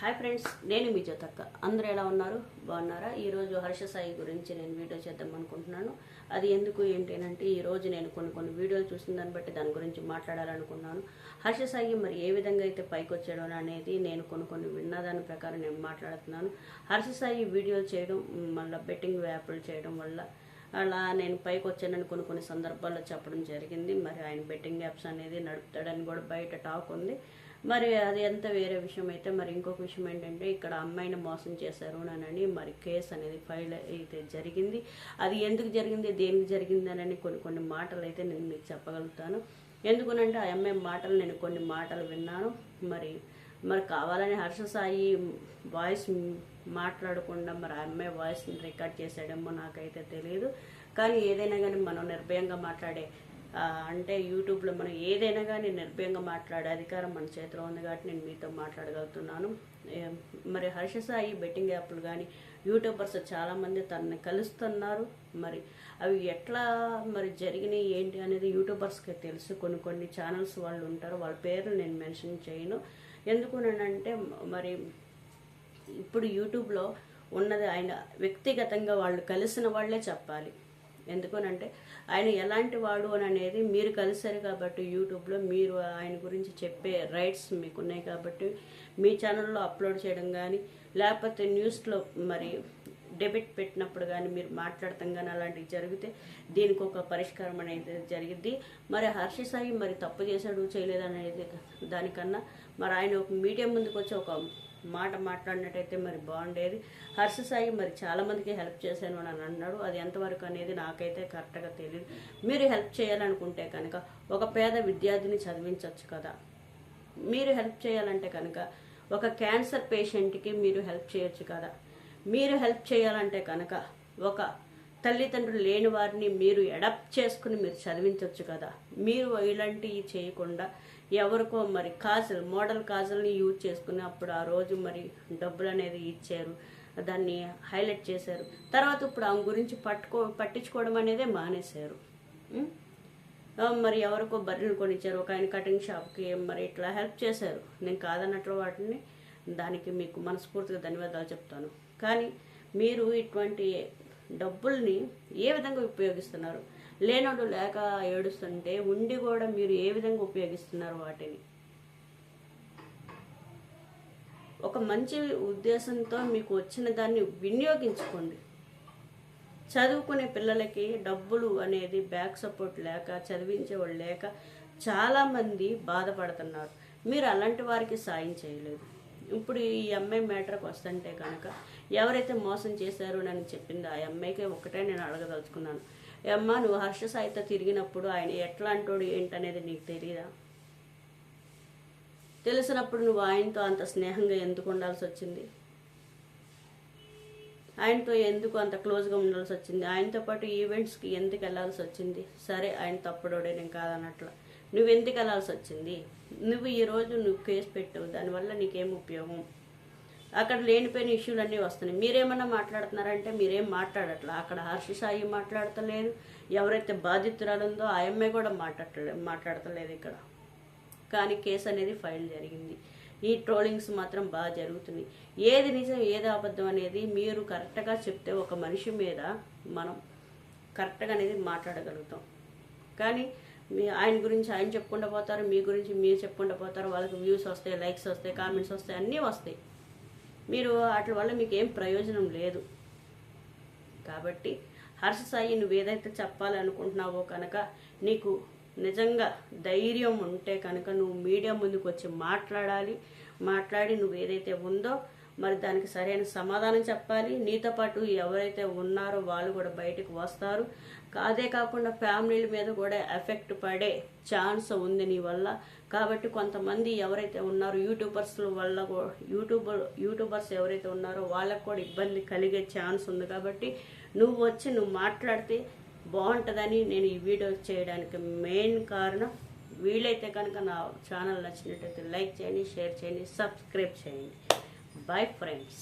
Hi friends నేను మీ జ్యోతక్క. అందరూ ఎలా ఉన్నారు? బాగున్నారా? ఈరోజు హర్ష సాయి గురించి నేను వీడియో చేద్దాం అనుకుంటున్నాను. అది ఎందుకు ఏంటి అంటే ఈరోజు నేను కొన్ని కొన్ని వీడియోలు చూసిన దాన్ని బట్టి దాని గురించి మాట్లాడాలనుకున్నాను. హర్ష సాయి మరి ఏ విధంగా అయితే పైకి వచ్చాడో అనేది నేను కొన్ని కొన్ని విన్న దాని ప్రకారం నేను మాట్లాడుతున్నాను. హర్ష సాయి వీడియోలు చేయడం మళ్ళీ బెట్టింగ్ యాప్లు చేయడం వల్ల అలా నేను పైకి వచ్చానని కొన్ని కొన్ని సందర్భాల్లో చెప్పడం జరిగింది. మరి ఆయన బెట్టింగ్ యాప్స్ అనేది నడుపుతాడని కూడా బయట టాక్ ఉంది. మరి అది ఎంత వేరే విషయం అయితే మరి ఇంకొక విషయం ఏంటంటే ఇక్కడ అమ్మాయిని మోసం చేశారు అని మరి కేసు అనేది ఫైల్ అయితే జరిగింది. అది ఎందుకు జరిగింది దేనికి జరిగింది కొన్ని కొన్ని మాటలు అయితే నేను మీకు చెప్పగలుగుతాను. ఎందుకునంటే ఆ అమ్మాయి మాటలు నేను కొన్ని మాటలు విన్నాను. మరి మరి కావాలని హర్ష సాయి వాయిస్ మాట్లాడకుండా మరి ఆ అమ్మాయి వాయిస్ని రికార్డ్ చేశాడేమో నాకైతే తెలియదు కానీ ఏదైనా కానీ మనం నిర్భయంగా మాట్లాడే అంటే యూట్యూబ్లో మనం ఏదైనా కానీ నిర్భయంగా మాట్లాడే అధికారం మన చేతిలో ఉంది కాబట్టి నేను మీతో మాట్లాడగలుగుతున్నాను. మరి హర్ష సాయి బెట్టింగ్ యాప్లు కానీ యూట్యూబర్స్ చాలామంది తనని కలుస్తున్నారు. మరి అవి ఎట్లా మరి జరిగినాయి ఏంటి అనేది యూట్యూబర్స్కి తెలుసు. కొన్ని కొన్ని ఛానల్స్ వాళ్ళు ఉంటారు వాళ్ళ పేర్లు నేను మెన్షన్ చేయను. ఎందుకునంటే మరి ఇప్పుడు యూట్యూబ్లో ఉన్నది ఆయన వ్యక్తిగతంగా వాళ్ళు కలిసిన వాళ్ళే చెప్పాలి. ఎందుకనంటే ఆయన ఎలాంటి వాడు అని అనేది మీరు కలిశారు కాబట్టి యూట్యూబ్లో మీరు ఆయన గురించి చెప్పే రైట్స్ మీకు ఉన్నాయి కాబట్టి మీ ఛానల్లో అప్లోడ్ చేయడం కానీ లేకపోతే న్యూస్లో మరి డెబిట్ పెట్టినప్పుడు కానీ మీరు మాట్లాడతాం కానీ అలాంటివి జరిగితే దీనికి ఒక పరిష్కారం అనేది జరిగింది మరి హర్షి సాయి మరి తప్పు చేశాడు చేయలేదు అనేది దానికన్నా మరి ఆయన ఒక మీడియా ముందుకు వచ్చి ఒక మాట మాట్లాడినట్టయితే మరి బాగుండేది. హర్ష సాయి మరి చాలామందికి హెల్ప్ చేశాను అని అన్నాడు. అది ఎంతవరకు అనేది నాకైతే కరెక్ట్గా తెలియదు మీరు హెల్ప్ చేయాలనుకుంటే కనుక ఒక పేద విద్యార్థిని చదివించవచ్చు కదా. మీరు హెల్ప్ చేయాలంటే కనుక ఒక క్యాన్సర్ పేషెంట్కి మీరు హెల్ప్ చేయొచ్చు కదా. మీరు హెల్ప్ చేయాలంటే కనుక ఒక తల్లిదండ్రులు లేని వారిని మీరు అడాప్ట్ చేసుకుని మీరు చదివించవచ్చు కదా. మీరు ఇలాంటివి చేయకుండా ఎవరికో మరి కాజల్ మోడల్ కాజల్ని యూజ్ చేసుకుని అప్పుడు ఆ రోజు మరి డబ్బులు అనేది ఇచ్చారు. దాన్ని హైలైట్ చేశారు. తర్వాత ఇప్పుడు ఆమె గురించి పట్టుకో పట్టించుకోవడం అనేదే మానేశారు. మరి ఎవరికో బర్రెలు కొనిచ్చారు ఒక ఆయన కటింగ్ షాప్కి మరి ఇట్లా హెల్ప్ చేశారు. నేను కాదన్నట్లు వాటిని దానికి మీకు మనస్ఫూర్తిగా ధన్యవాదాలు చెప్తాను. కానీ మీరు ఇటువంటి డబ్బుల్ని ఏ విధంగా ఉపయోగిస్తున్నారు? లేనోడు లేక ఏడుస్తుంటే ఉండి కూడా మీరు ఏ విధంగా ఉపయోగిస్తున్నారు వాటిని. ఒక మంచి ఉద్దేశంతో మీకు వచ్చిన దాన్ని వినియోగించుకోండి. చదువుకునే పిల్లలకి డబ్బులు అనేది బ్యాక్ సపోర్ట్ లేక చదివించేవాళ్ళు లేక చాలామంది బాధపడుతున్నారు. మీరు అలాంటి వారికి సాయం చేయలేదు. ఇప్పుడు ఈ అమ్మాయి మ్యాటర్కి వస్తుంటే కనుక ఎవరైతే మోసం చేశారో నన్ను చెప్పింది ఆ అమ్మాయికి ఒకటే నేను అడగదలుచుకున్నాను. అమ్మ నువ్వు హర్ష సాయితో తిరిగినప్పుడు ఆయన ఎట్లా అంటాడు ఏంటనేది నీకు తెలియదా తెలిసినప్పుడు నువ్వు ఆయనతో అంత స్నేహంగా ఎందుకు ఉండాల్సి వచ్చింది? ఆయనతో ఎందుకు అంత క్లోజ్గా ఉండాల్సి వచ్చింది? ఆయనతో పాటు ఈవెంట్స్కి ఎందుకు వెళ్ళాల్సి వచ్చింది? సరే ఆయన తప్పుడోడే నేను కాదన్నట్ల. నువ్వు ఎందుకు వెళ్ళాల్సి వచ్చింది? నువ్వు ఈరోజు నువ్వు కేసు పెట్టవు. దానివల్ల నీకేం ఉపయోగం? అక్కడ లేనిపోయిన ఇష్యూలు అన్నీ వస్తున్నాయి. మీరేమన్నా మాట్లాడుతున్నారంటే మీరేం మాట్లాడట్లా? అక్కడ హర్ష సాయి మాట్లాడతలేదు. ఎవరైతే బాధితురాలు ఉందో ఆ అమ్మాయి కూడా మాట్లాడలే మాట్లాడతలేదు ఇక్కడ. కానీ కేసు అనేది ఫైల్ జరిగింది. ఈ ట్రోలింగ్స్ మాత్రం బాగా జరుగుతున్నాయి. ఏది నిజం ఏది అబద్ధం అనేది మీరు కరెక్ట్గా చెప్తే ఒక మనిషి మీద మనం కరెక్ట్గా అనేది మాట్లాడగలుగుతాం. కానీ మీ ఆయన గురించి ఆయన చెప్పుకుంటూ పోతారు మీ గురించి మీరు చెప్పుకుంటూ పోతారు వాళ్ళకి వ్యూస్ వస్తాయి లైక్స్ వస్తాయి కామెంట్స్ వస్తాయి అన్నీ వస్తాయి. మీరు వాటి వల్ల మీకు ఏం ప్రయోజనం లేదు. కాబట్టి హర్ష సాయి నువ్వు ఏదైతే చెప్పాలనుకుంటున్నావో కనుక నీకు నిజంగా ధైర్యం ఉంటే కనుక నువ్వు మీడియా ముందుకు వచ్చి మాట్లాడాలి. మాట్లాడి నువ్వు ఏదైతే ఉందో మరి దానికి సరైన సమాధానం చెప్పాలి. నీతో పాటు ఎవరైతే ఉన్నారో వాళ్ళు కూడా బయటకు వస్తారు. అదే కాకుండా ఫ్యామిలీల మీద కూడా ఎఫెక్ట్ పడే ఛాన్స్ ఉంది నీ వల్ల. కాబట్టి కొంతమంది ఎవరైతే ఉన్నారో యూట్యూబర్స్ వల్ల యూట్యూబర్ యూట్యూబర్స్ ఎవరైతే ఉన్నారో వాళ్ళకు కూడా ఇబ్బంది కలిగే ఛాన్స్ ఉంది. కాబట్టి నువ్వు వచ్చి నువ్వు మాట్లాడితే బాగుంటుందని నేను ఈ వీడియో చేయడానికి మెయిన్ కారణం. వీలైతే కనుక నా ఛానల్ నచ్చినట్టయితే లైక్ చేయండి షేర్ చేయండి సబ్స్క్రైబ్ చేయండి. Bye friends